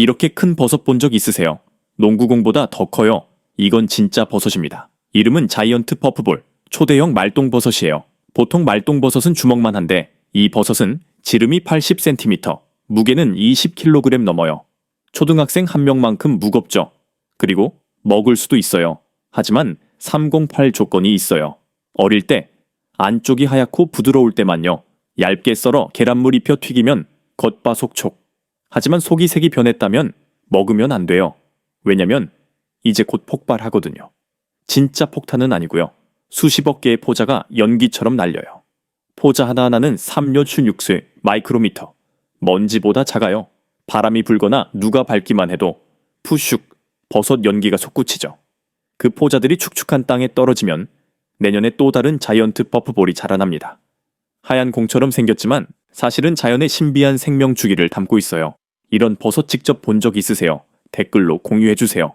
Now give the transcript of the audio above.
이렇게 큰 버섯 본 적 있으세요? 농구공보다 더 커요. 이건 진짜 버섯입니다. 이름은 자이언트 퍼프볼, 초대형 말똥버섯이에요. 보통 말똥버섯은 주먹만 한데 이 버섯은 지름이 80cm, 무게는 20kg 넘어요. 초등학생 한 명만큼 무겁죠. 그리고 먹을 수도 있어요. 하지만 308 조건이 있어요. 어릴 때 안쪽이 하얗고 부드러울 때만요. 얇게 썰어 계란물 입혀 튀기면 겉바속촉. 하지만 속이 색이 변했다면 먹으면 안 돼요. 왜냐면 이제 곧 폭발하거든요. 진짜 폭탄은 아니고요. 수십억 개의 포자가 연기처럼 날려요. 포자 하나하나는 3료춘 육수 마이크로미터. 먼지보다 작아요. 바람이 불거나 누가 밟기만 해도 푸슉 버섯 연기가 솟구치죠. 그 포자들이 축축한 땅에 떨어지면 내년에 또 다른 자이언트 퍼프볼이 자라납니다. 하얀 공처럼 생겼지만 사실은 자연의 신비한 생명 주기를 담고 있어요. 이런 버섯 직접 본 적 있으세요? 댓글로 공유해 주세요.